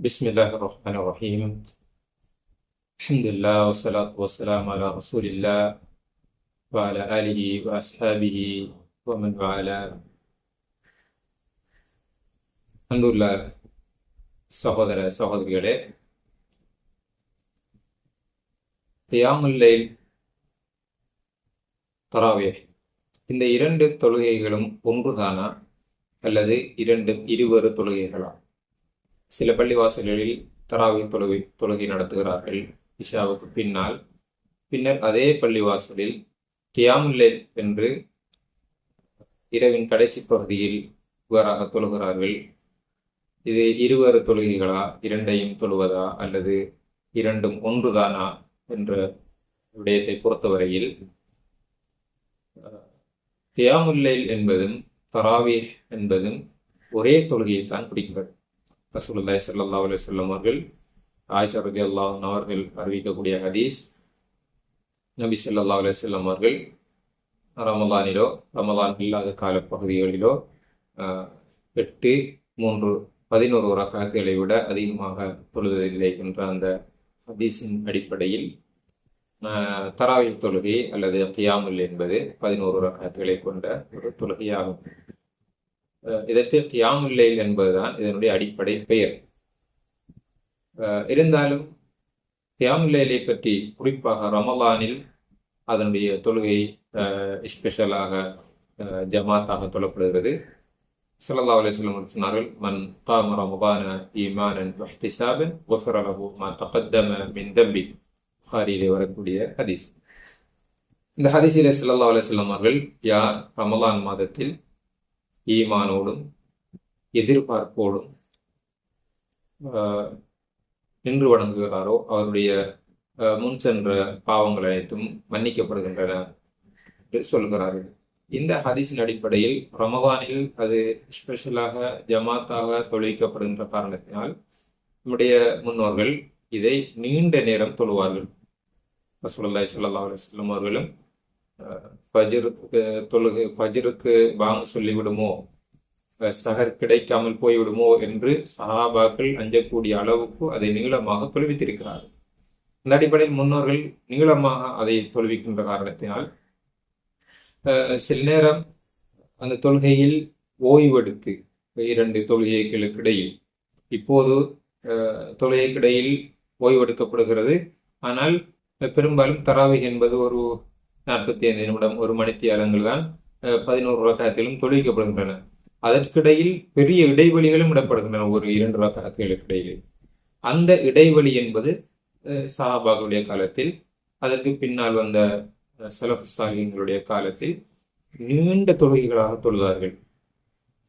بسم الله الرحمن الرحيم الحمد لله والصلاة والسلام على رسول الله وعلى آله وأصحابه ومن والاه அன்புள்ள சகோதர சகோதரிகளே தியாமுல்லைல் தராவே இந்த இரண்டு தொழுகைகளும் ஒன்றுதானா அல்லது இரண்டு இருவேறு தொழுகைகளா சில பள்ளிவாசல்களில் தராவி தொழுகை தொழுகை நடத்துகிறார்கள் இஷாவுக்கு பின்னால். பின்னர் அதே பள்ளிவாசலில் தியாமுல்லேல் என்று இரவின் கடைசி பகுதியில் இவ்வாறாக தொழுகிறார்கள். இது இருவரு தொழுகைகளா இரண்டையும் தொழுவதா அல்லது இரண்டும் ஒன்றுதானா என்ற விடயத்தை பொறுத்தவரையில் தியாமுல்லைல் என்பதும் தராவி என்பதும் ஒரே தொழுகையை தான் குறிக்கிறது. ரசூலுல்லாய் சல்லா அலுவலம் அவர்கள் ஆயிஷா ரதி அல்லாஹன் அவர்கள் அறிவிக்கக்கூடிய ஹதீஸ் நபி சல்லா சொல்லம் அவர்கள் ரமலானிலோ ரமலான் இல்லாத கால பகுதிகளிலோ எட்டு மூன்று பதினோரு ரக்காத்துகளை விட அதிகமாக தொழுவதில்லை என்ற அந்த ஹதீஸின் அடிப்படையில் தராவி தொழுகை அல்லது கியாமுல் என்பது பதினோரு ரக்காத்துகளை கொண்ட ஒரு தொழுகையாகும். இதற்கு கியாமுல்லைல் என்பதுதான் இதனுடைய அடிப்படை பெயர். இருந்தாலும் கியாமுல்லைலை பற்றி குறிப்பாக ரமலானில் அதனுடைய தொழுகை ஸ்பெஷலாக ஜமாத்தாக தொழப்படுகிறது. சல்லா அலிஸ்லம் சொன்னார்கள் மன் தாம முபான ஈமானன் வஹ்திசாபன் ஒஃபரலஹு மா தகத்தம மின் தம்பி. புகாரியிலே வரக்கூடிய ஹதீஸ். இந்த ஹதீஸிலே சல்லா அலிஸ்லாம் அவர்கள் யார் ரமலான் மாதத்தில் ஈமானோடும் எதிர்பார்ப்போடும் நின்று வணங்குகிறாரோ அவருடைய முன் சென்ற பாவங்கள் அனைத்தும் மன்னிக்கப்படுகின்றன என்று சொல்கிறார்கள். இந்த ஹதீஸின் அடிப்படையில் ரமவானில் அது ஸ்பெஷலாக ஜமாத்தாக தொழிக்கப்படுகின்ற காரணத்தினால் நம்முடைய முன்னோர்கள் இதை நீண்ட நேரம் தொழுவார்கள். ரசூல்லாய் சொல்லா அலுவலம் அவர்களும் பஜருக்கு தொழுகை பஜருக்கு வாங்க சொல்லிவிடுமோ? சகர் கிடைக்காமல் போய்விடுமோ என்று சஹாபாக்கள் அஞ்சக்கூடிய அளவுக்கு அதை நீளமாக தொழுவித்திருக்கிறார்கள். இந்த அடிப்படையில் முன்னோர்கள் நீளமாக அதை தொழுவிக்கின்ற காரணத்தினால் சில நேரம் அந்த தொழுகையில் ஓய்வெடுத்து இரண்டு தொழுகைகளுக்கு இடையில் இப்போது தொழுகைக்கிடையில் ஓய்வெடுக்கப்படுகிறது. ஆனால் பெரும்பாலும் தராவை என்பது ஒரு நாற்பத்தி ஐந்து நிமிடம் ஒரு மணித்தியாலங்கள் தான் பதினோரு ரகாயத்திலும் தொழுவிக்கப்படுகின்றன. அதற்கிடையில் பெரிய இடைவெளிகளும் இடப்படுகின்றன ஒரு இரண்டு ரகாயத்துகளுக்கு இடையில். அந்த இடைவெளி என்பது சஹாபாக்களுடைய காலத்தில் அதற்கு பின்னால் வந்த செலப் சாகிங்களுடைய காலத்தில் நீண்ட தொழுகைகளாக தொழுதார்கள்.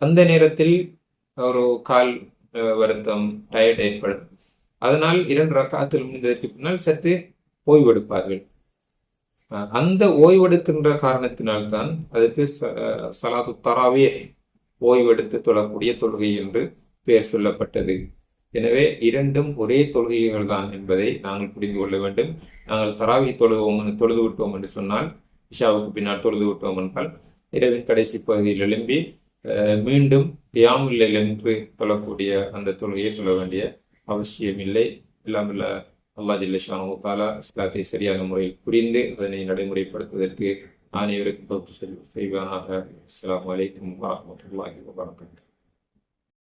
அந்த நேரத்தில் ஒரு கால் வருத்தம் டயர்ட் ஏற்படும் அதனால் இரண்டு ரக்காத்தில் முடிந்ததற்கு பின்னால் சற்று ஓய்வெடுப்பார்கள். அந்த ஓய்வெடுக்கின்ற காரணத்தினால்தான் அதற்கு சலாது தராவே ஓய்வெடுத்து தொழக்கூடிய தொழுகை என்று பெயர் சொல்லப்பட்டது. எனவே இரண்டும் ஒரே தொழுகைகள் தான் என்பதை நாங்கள் புரிந்து கொள்ள வேண்டும். நாங்கள் தராவி தொழுவோம் தொழுது விட்டோம் என்று சொன்னால் இஷாவுக்கு பின்னால் தொழுது விட்டோம் என்றால் இரவின் கடைசி பகுதியில் எழும்பி மீண்டும் தியாமுல்லில் என்று தொழக்கூடிய அந்த தொழுகையை சொல்ல வேண்டிய அவசியம் இல்லை இல்லாமல் அல்லா ஜில்லஷானு தாலா இஸ்லாத்தை சரியான முறையில் புரிந்து அதனை நடைமுறைப்படுத்துவதற்கு அனைவருக்கும் பொறுப்பு செய்வானாக. அஸ்லாம் வலைக்கம் வரமத்துல்லாஹி வபரகாத்து